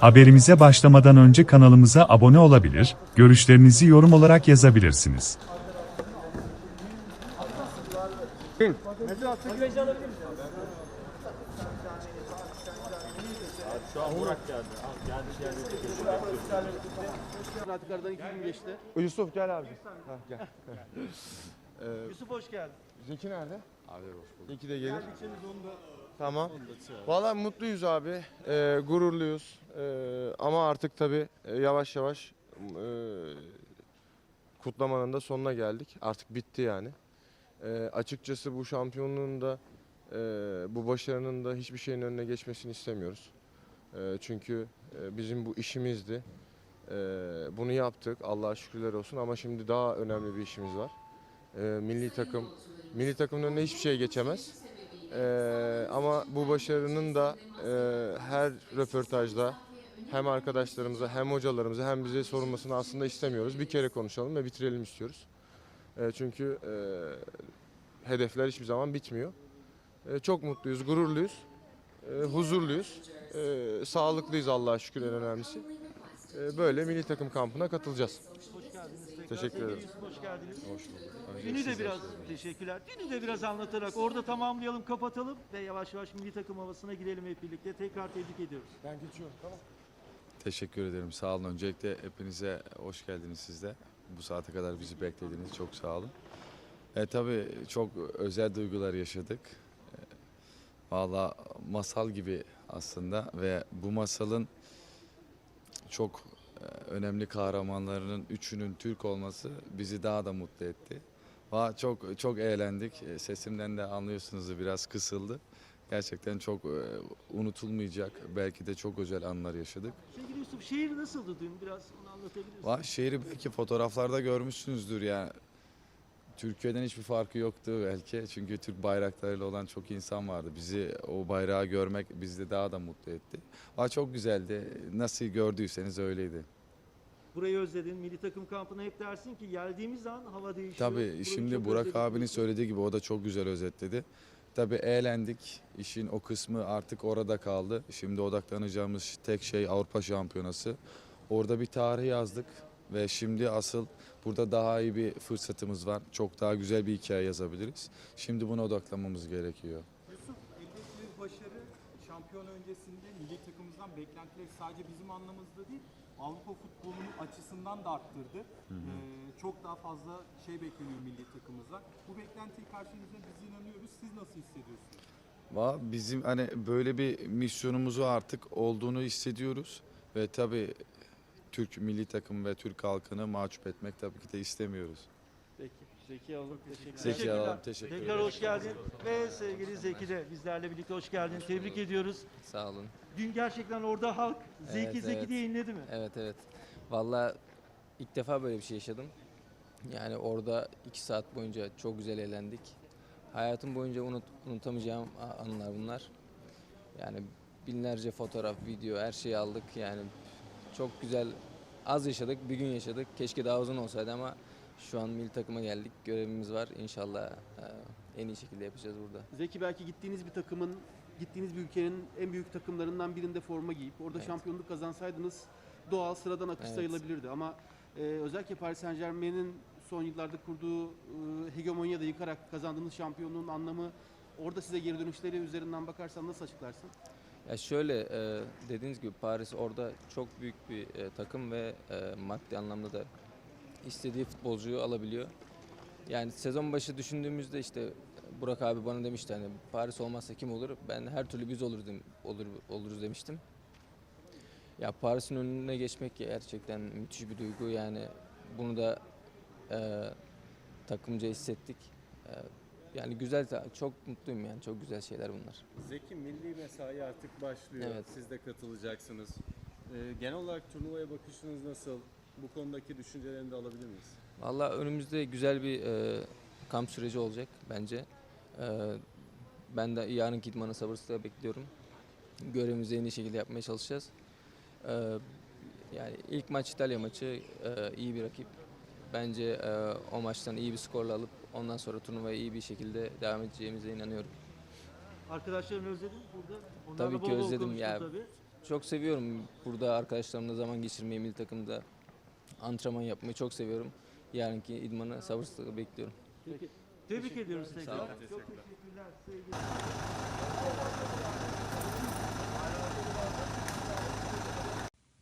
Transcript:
Haberimize başlamadan önce kanalımıza abone olabilir, görüşlerinizi yorum olarak yazabilirsiniz. Artık aradan iki gün geçti. Yusuf gel abi. Ha, gel. Yusuf hoş geldin. Zeki nerede? Abi hoş bulduk. Zeki de gelir. Tamam. Valla mutluyuz abi. Ee, gururluyuz. Ee, ama artık tabii e, yavaş yavaş e, kutlamanın da sonuna geldik. Artık bitti yani. Ee, açıkçası bu şampiyonluğun da e, bu başarının da hiçbir şeyin önüne geçmesini istemiyoruz. E, çünkü e, bizim bu işimizdi. E, bunu yaptık. Allah'a şükürler olsun ama şimdi daha önemli bir işimiz var. E, milli takım milli takımın önüne hiçbir şey geçemez. E, ama bu başarının da e, her röportajda hem arkadaşlarımıza hem hocalarımıza hem bize sorulmasını aslında istemiyoruz. Bir kere konuşalım ve bitirelim istiyoruz. E, çünkü e, hedefler hiçbir zaman bitmiyor. E, çok mutluyuz, gururluyuz, e, huzurluyuz, e, sağlıklıyız Allah'a şükür en önemlisi. E, böyle milli takım kampına katılacağız. Teşekkür ederim. Yusuf hoş geldiniz. Hoş bulduk. Günü de biraz teşekkürler. Günü de biraz anlatarak orada tamamlayalım, kapatalım ve yavaş yavaş milli takım havasına girelim hep birlikte. Tekrar tebrik ediyoruz. Ben geçiyorum. Tamam. Teşekkür ederim. Sağ olun. Öncelikle hepinize hoş geldiniz siz de. Bu saate kadar bizi beklediniz. Çok sağ olun. E, tabii çok özel duygular yaşadık. E, Valla masal gibi aslında ve bu masalın çok önemli kahramanlarının üçünün Türk olması bizi daha da mutlu etti. Çok çok eğlendik. E, Sesimden de anlıyorsunuz biraz kısıldı. Gerçekten çok e, unutulmayacak, belki de çok özel anlar yaşadık. Sevgili Yusuf şehir nasıldı dün? Biraz onu anlatabilir misin? Şehri belki fotoğraflarda görmüşsünüzdür yani. Türkiye'den hiçbir farkı yoktu belki. Çünkü Türk bayraklarıyla olan çok insan vardı. Bizi o bayrağı görmek bizi daha da mutlu etti. Va çok güzeldi. Nasıl gördüyseniz öyleydi. Burayı özledin. Milli takım kampına hep dersin ki geldiğimiz an hava değişiyor. Tabii Burayı şimdi çok Burak özledik abinin söylediği gibi o da çok güzel özetledi. Tabii eğlendik. İşin o kısmı artık orada kaldı. Şimdi odaklanacağımız tek şey Avrupa Şampiyonası. Orada bir tarih yazdık ve şimdi asıl burada daha iyi bir fırsatımız var. Çok daha güzel bir hikaye yazabiliriz. Şimdi buna odaklanmamız gerekiyor. Yusuf, elde başarı şampiyon öncesinde milli takımımızdan beklentileri sadece bizim anlamımızda değil, Avrupa futbolunun açısından da arttırdı. Ee, çok daha fazla şey bekleniyor milli takımımızdan. Bu beklentiyi karşınızda biz inanıyoruz. Siz nasıl hissediyorsunuz? Va bizim hani böyle bir misyonumuzu artık olduğunu hissediyoruz ve tabii Türk milli takım ve Türk halkını mahcup etmek tabii ki de istemiyoruz. Peki. Zeki Hanım teşekkür Zeki Teşekkürler. Hanım, teşekkür Tekrar ederim. hoş geldin. Ve sevgili Zeki de bizlerle birlikte hoş geldin. Tebrik ediyoruz. Sağ olun. Dün gerçekten orada halk Zeki Evet, Zeki evet. diye inledi mi? Evet evet. Valla ilk defa böyle bir şey yaşadım. Yani orada iki saat boyunca çok güzel eğlendik. Hayatım boyunca unut, unutamayacağım a- anılar bunlar. Yani binlerce fotoğraf, video her şeyi aldık. Yani çok güzel az yaşadık, bir gün yaşadık. Keşke daha uzun olsaydı ama şu an milli takıma geldik. Görevimiz var. İnşallah e, en iyi şekilde yapacağız burada. Zeki belki gittiğiniz bir takımın, gittiğiniz bir ülkenin en büyük takımlarından birinde forma giyip orada Evet. şampiyonluk kazansaydınız doğal sıradan akış Evet. sayılabilirdi ama e, özellikle Paris Saint Germain'in son yıllarda kurduğu e, hegemonya da yıkarak kazandığınız şampiyonluğun anlamı orada size geri dönüşleri üzerinden bakarsan nasıl açıklarsın? Ya şöyle e, dediğiniz gibi Paris orada çok büyük bir e, takım ve e, maddi anlamda da istediği futbolcuyu alabiliyor. Yani sezon başı düşündüğümüzde işte Burak abi bana demişti hani Paris olmazsa kim olur? Ben her türlü biz olur, dem- olur oluruz demiştim. Ya Paris'in önüne geçmek gerçekten müthiş bir duygu. Yani bunu da e, takımca hissettik. E, yani güzel, çok mutluyum yani çok güzel şeyler bunlar. Zeki milli mesai artık başlıyor. Evet. Siz de katılacaksınız. Ee, genel olarak turnuvaya bakışınız nasıl? Bu konudaki düşüncelerini de alabilir miyiz? Valla önümüzde güzel bir e, kamp süreci olacak bence. E, ben de yarınki idmanı sabırsızlıkla bekliyorum. Görevimizi en iyi şekilde yapmaya çalışacağız. E, yani ilk maç İtalya maçı e, iyi bir rakip. Bence e, o maçtan iyi bir skorla alıp ondan sonra turnuvaya iyi bir şekilde devam edeceğimize inanıyorum. Arkadaşlarını özledin burada. Onlarla Tabii ki bol özledim konuştun ya. Tabii. çok seviyorum. Burada arkadaşlarımla zaman geçirmeyi, milli takımda antrenman yapmayı çok seviyorum. Yarınki idmanı sabırsızlıkla bekliyorum. Tebrik ediyoruz tekrar. Sağ olun.